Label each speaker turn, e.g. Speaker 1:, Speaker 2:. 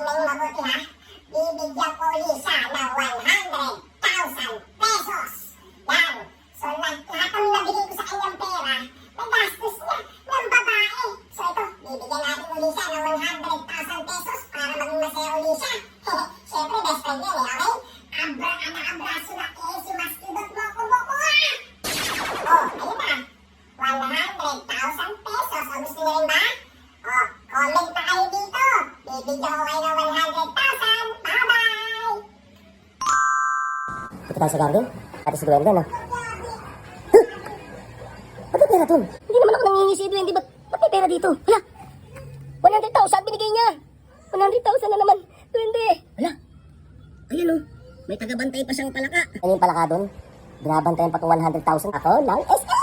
Speaker 1: kayong mabuti ha. Bibigyan ko ulit siya ng 100,000 pesos. Yan. So lahat ng nabigay ko sa kanyang pera, nagastos niya ng babae. So ito, bibigyan natin ulit siya ng 100,000 pesos para maging masaya ulit siya. Siyempre, best friend yan eh, okay? Abra, ana, abraso na eh, si Mastidot Boko Boko ah! Oh, ayun na. 100,000 pesos. Dito ako kayo ng 100,000. Bye-bye!
Speaker 2: Dito tayo sa garden. Pati si Duwende, no?
Speaker 1: Huh?
Speaker 2: Ba't pera dun? Hindi
Speaker 3: naman ako nangingi si Duwende. Ba't, ba't may pera dito? Hala! 100,000 binigay niya! 100,000 na naman. Duwende!
Speaker 4: Hala! Ayan o. May tagabantay pa siyang palaka.
Speaker 2: Ano yung palaka dun? Binabantayan pa itong 100,000 ako ng SM!